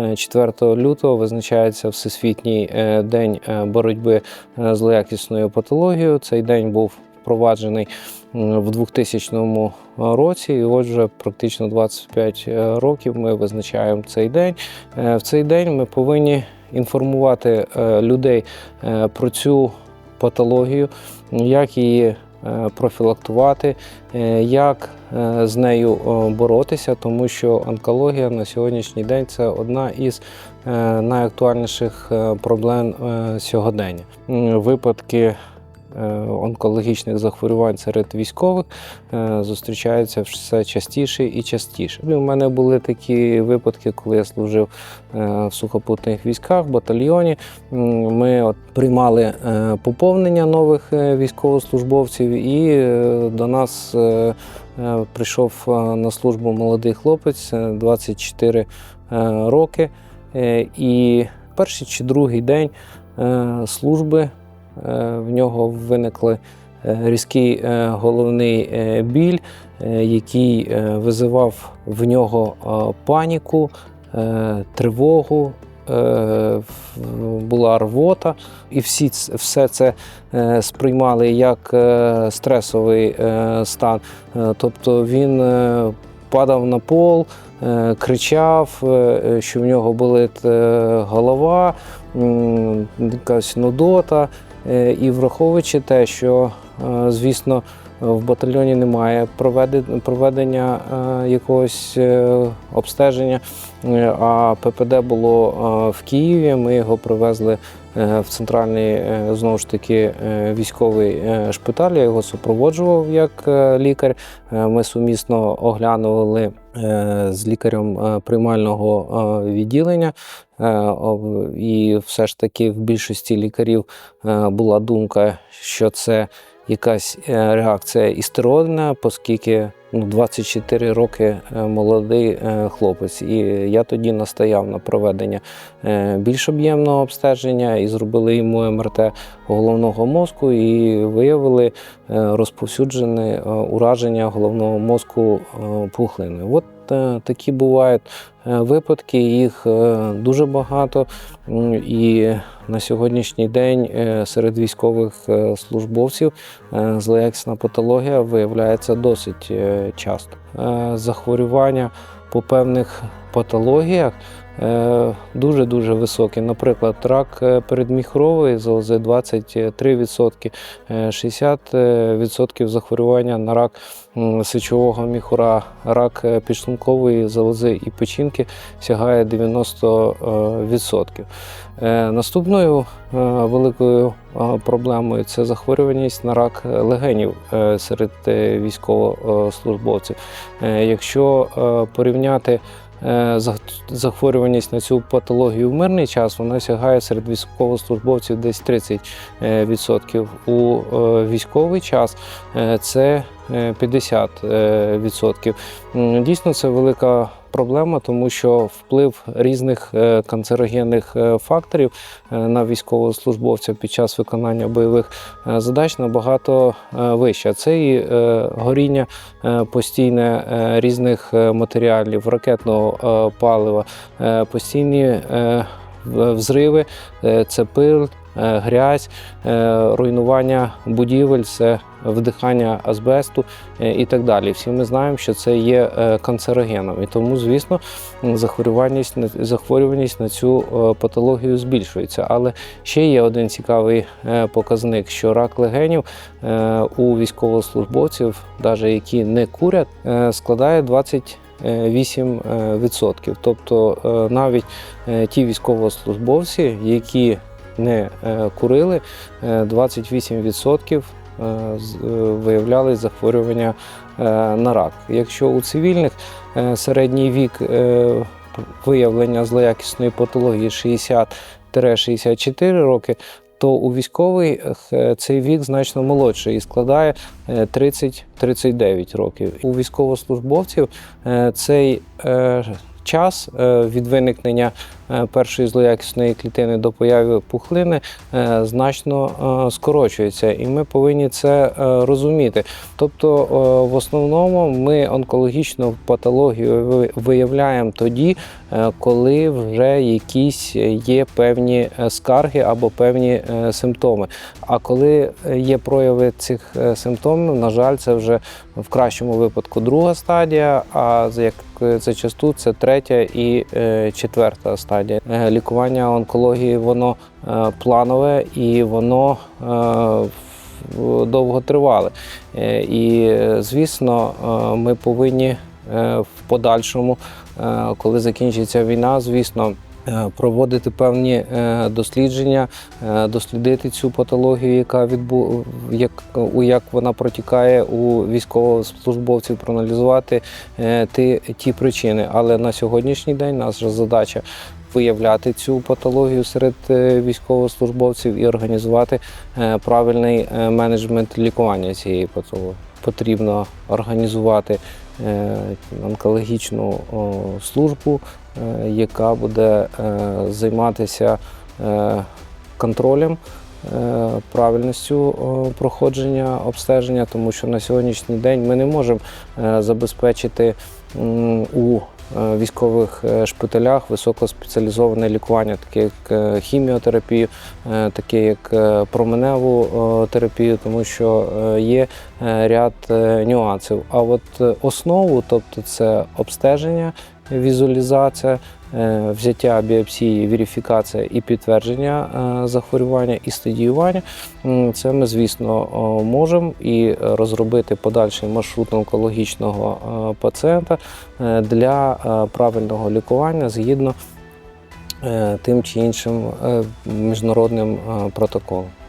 е, 4 лютого визначається Всесвітній е, день е, боротьби е, з злоякісною патологією. Цей день був впроваджений в 2000 році, і от вже практично 25 років ми визначаємо цей день. Е, В цей день ми повинні інформувати е, людей е, про цю патологію, як її е, профілактувати, е, як е, з нею е, боротися, тому що онкологія на сьогоднішній день це одна із е, найактуальніших е, проблем е, сьогодення. Випадки е, онкологічних захворювань серед військових е, зустрічаються все частіше і частіше. У мене були такі випадки, коли я служив е, в сухопутних військах, батальйоні. Ми приймали е, поповнення нових е, військовослужбовців, і е, до нас е, е, прийшов е, на службу молодий хлопець, е, 24 е, роки. Е, І перший чи другий день е, служби е, в нього виникли е, різкий е, головний е, біль, е, який е, визивав в нього е, паніку, е, тривогу. е, Була рвота, і всі все це е, сприймали як е, стресовий е, стан. Е, Тобто він е, падав на пол, е, кричав, е, що в нього болить е, голова, якась нудота. Е, І враховуючи те, що, е, звісно, в батальйоні немає проведення е, якогось обстеження, а ППД було в Києві. Ми його привезли в центральний е, знову ж таки е, військовий е, шпиталь. Я його супроводжував як е, лікар. Е, Ми сумісно оглянули е, з лікарем е, приймального е, відділення. Е, І все ж таки в більшості лікарів е, була думка, що це якась е, реакція істеродна, оскільки 24 роки е, молодий е, хлопець. І я тоді настояв на проведення е, більш об'ємного обстеження і зробили йому МРТ головного мозку і виявили розповсюджене ураження головного мозку пухлиною. От такі бувають випадки, їх дуже багато. І на сьогоднішній день е, серед військових е, службовців е, злоякісна патологія виявляється досить часто. Захворювання по певних патологіях дуже-дуже високі. Наприклад, рак е, передміхрової залози 23%, е, 60% захворювання на рак сечового міхура, рак е, підшлункової залози і печінки сягає 90%. Е, Наступною е, великою е, проблемою це захворюваність на рак легенів е, серед е, військовослужбовців. Е, Якщо е, порівняти е, захворюваність на цю патологію в мирний час, вона сягає серед військовослужбовців десь 30%. е. У е, військовий час е, це е, 50%. е, відсотків. М, Дійсно, це велика проблема, тому що вплив різних е, канцерогенних е, факторів е, на військовослужбовця під час виконання бойових задач набагато е, вища. Це і горіння постійне різних матеріалів, ракетного палива, постійні взриви, це пил, грязь, руйнування будівель, це вдихання азбесту е, і так далі. Всі ми знаємо, що це є е, канцерогеном, і тому, звісно, захворюваність захворюваність на цю е, патологію збільшується. Але ще є один цікавий показник, що рак легенів у військовослужбовців, навіть які не курять, складає 20 8%. Тобто навіть ті військовослужбовці, які не курили, е, 28% е, з- е, виявляли захворювання е, на рак. Якщо у цивільних е, середній вік е, виявлення злоякісної патології 60-64 роки, то у військових е, цей вік значно молодший і складає е, 30-39 років. У військовослужбовців е, цей е, час е, від виникнення е, першої злоякісної клітини до появи пухлини е, значно е, скорочується, і ми повинні це е, розуміти. Тобто, е, в основному ми онкологічну патологію виявляємо тоді, е, коли вже якісь є певні е, скарги або певні е, симптоми. А коли е, є прояви цих е, симптомів, на жаль, це вже в кращому випадку друга стадія, а як зачасту це третя і е, четверта стадія. Е, Лікування онкології воно е, планове і воно е, в- довготривале. Е, І, звісно, ми повинні в подальшому, коли закінчиться війна, звісно. Проводити певні дослідження, дослідити цю патологію, яка відбу... як, як вона протікає у військовослужбовців, проаналізувати ті, ті причини. Але на сьогоднішній день наша задача виявляти цю патологію серед е, військовослужбовців і організувати е, правильний е, менеджмент лікування цієї патології. Потрібно організувати онкологічну службу, яка буде займатися контролем правильністю проходження обстеження, тому що на сьогоднішній день ми не можемо забезпечити у військових е, шпиталях високоспеціалізоване лікування, таке як е, хіміотерапію, е, таке як е, променеву е, терапію, тому що е, є е, ряд е, нюансів. А от е, основу, тобто це обстеження, візуалізація, е, взяття біопсії, верифікація і підтвердження е, захворювання і стадіювання. Це ми, звісно, можемо і е, розробити подальший маршрут онкологічного е, пацієнта е, для е, правильного лікування згідно е, тим чи іншим е, міжнародним е, протоколом.